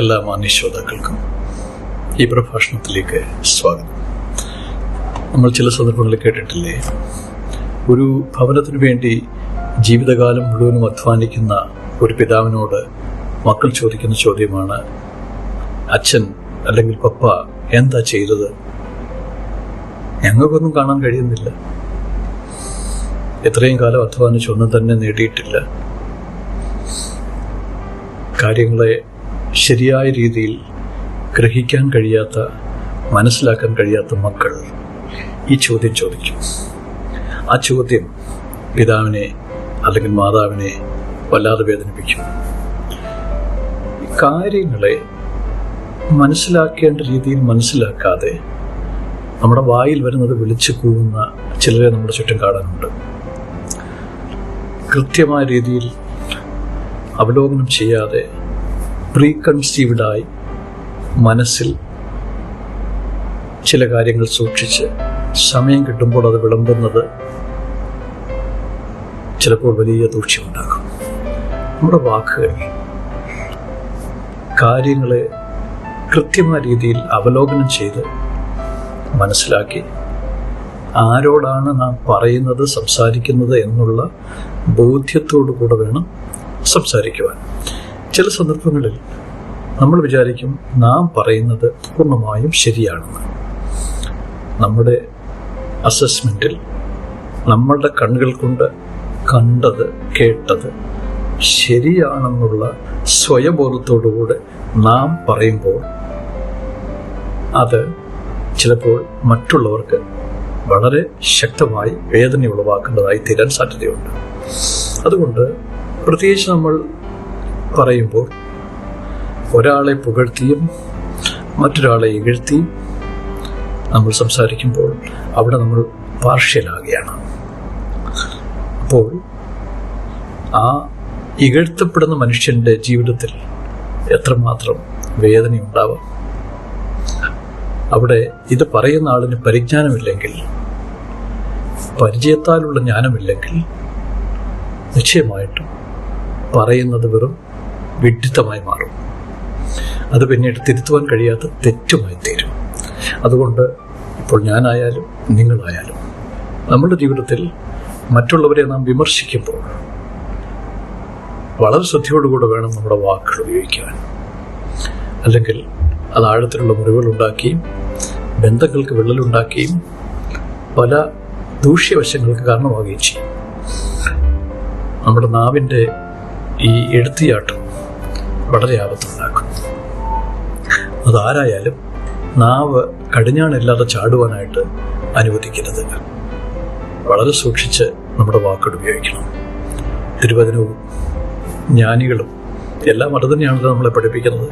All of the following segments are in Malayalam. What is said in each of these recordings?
എല്ലാ മാന്യ ശ്രോതാക്കൾക്കും ഈ പ്രഭാഷണത്തിലേക്ക് സ്വാഗതം. നമ്മൾ ചില സന്ദർഭങ്ങളിൽ കേട്ടിട്ടില്ലേ? ഒരു ഭവനത്തിനു വേണ്ടി ജീവിതകാലം മുഴുവനും അധ്വാനിക്കുന്ന ഒരു പിതാവിനോട് മക്കൾ ചോദിക്കുന്ന ചോദ്യമാണ് അച്ഛൻ അല്ലെങ്കിൽ പപ്പ എന്താ ചെയ്തത്? ഞങ്ങൾക്കൊന്നും കാണാൻ കഴിയുന്നില്ല. എത്രയും കാലം അധ്വാനിച്ചൊന്നും തന്നെ നേടിയിട്ടില്ല. കാര്യങ്ങളെ ശരിയായ രീതിയിൽ ഗ്രഹിക്കാൻ കഴിയാത്ത മനസ്സിലാക്കാൻ കഴിയാത്ത മക്കൾ ഈ ചോദ്യം ചോദിക്കും ആ ചോദ്യം പിതാവിനെ അല്ലെങ്കിൽ മാതാവിനെ വല്ലാതെ വേദനിപ്പിക്കും. കാര്യങ്ങളെ മനസ്സിലാക്കേണ്ട രീതിയിൽ മനസ്സിലാക്കാതെ നമ്മുടെ വായിൽ വരുന്നത് വിളിച്ചു കൂവുന്ന ചിലരെ നമ്മുടെ ചുറ്റും കാണാനുണ്ട്. കൃത്യമായ രീതിയിൽ അവലോകനം ചെയ്യാതെ പ്രീ കൺസീവ്ഡായി മനസ്സിൽ ചില കാര്യങ്ങൾ സൂക്ഷിച്ച് സമയം കിട്ടുമ്പോൾ അത് വിളമ്പുന്നത് ചിലപ്പോൾ വലിയ ദൂഷ്യമുണ്ടാക്കും. നമ്മുടെ വാക്കുകൾ കാര്യങ്ങളെ കൃത്യമായ രീതിയിൽ അവലോകനം ചെയ്ത് മനസ്സിലാക്കി ആരോടാണ് നാം പറയുന്നത് സംസാരിക്കുന്നത് എന്നുള്ള ബോധ്യത്തോടു കൂടെ വേണം സംസാരിക്കുവാൻ. ചില സന്ദർഭങ്ങളിൽ നമ്മൾ വിചാരിക്കും നാം പറയുന്നത് പൂർണമായും ശരിയാണെന്ന്. നമ്മുടെ അസസ്മെന്റിൽ നമ്മളുടെ കണ്ണുകൾ കൊണ്ട് കണ്ടത് കേട്ടത് ശരിയാണെന്നുള്ള സ്വയബോധത്തോടുകൂടെ നാം പറയുമ്പോൾ അത് ചിലപ്പോൾ മറ്റുള്ളവർക്ക് വളരെ ശക്തമായി വേദന ഉളവാക്കേണ്ടതായി തീരാൻ സാധ്യതയുണ്ട്. അതുകൊണ്ട് പ്രത്യേകിച്ച് നമ്മൾ പറയുമ്പോൾ ഒരാളെ പുകഴ്ത്തിയും മറ്റൊരാളെ ഇകഴ്ത്തിയും നമ്മൾ സംസാരിക്കുമ്പോൾ അവിടെ നമ്മൾ പാർഷ്യലാകുകയാണ്. അപ്പോൾ ആ ഇകഴ്ത്തപ്പെടുന്ന മനുഷ്യന്റെ ജീവിതത്തിൽ എത്രമാത്രം വേദനയുണ്ടാവാം? അവിടെ ഇത് പറയുന്ന ആളിന് പരിജ്ഞാനമില്ലെങ്കിൽ പരിചയത്താലുള്ള ജ്ഞാനമില്ലെങ്കിൽ നിശ്ചയമായിട്ടും പറയുന്നത് വെറും വിഡിത്തമായി മാറും. അത് പിന്നീട് തിരുത്തുവാൻ കഴിയാത്ത തെറ്റുമായി തീരും. അതുകൊണ്ട് ഇപ്പോൾ ഞാനായാലും നിങ്ങളായാലും നമ്മുടെ ജീവിതത്തിൽ മറ്റുള്ളവരെ നാം വിമർശിക്കുമ്പോൾ വളരെ ശ്രദ്ധയോടുകൂടെ വേണം നമ്മുടെ വാക്കുകൾ ഉപയോഗിക്കുവാൻ. അല്ലെങ്കിൽ അത് ആഴത്തിലുള്ള മുറിവുകൾ ഉണ്ടാക്കിയും ബന്ധങ്ങൾക്ക് വിള്ളലുണ്ടാക്കുകയും പല ദൂഷ്യവശങ്ങൾക്ക് കാരണമാവുകയും ചെയ്യും. നമ്മുടെ നാവിന്റെ ഈ എഴുത്തിയാട്ടം വളരെ ആപത്തുണ്ടാക്കും. അതാരായാലും നാവ് കടിഞ്ഞാണില്ലാതെ ചാടുവാനായിട്ട് അനുവദിക്കരുത്. വളരെ സൂക്ഷിച്ച് നമ്മുടെ വാക്കുകൾ ഉപയോഗിക്കണം. തിരുവചനവും ജ്ഞാനികളും എല്ലാം അത് നമ്മളെ പഠിപ്പിക്കുന്നത്.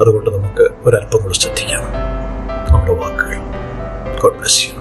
അതുകൊണ്ട് നമുക്ക് ഒരല്പം കൂടെ ശ്രദ്ധിക്കാം. നമ്മുടെ വാക്കുകൾ. God bless you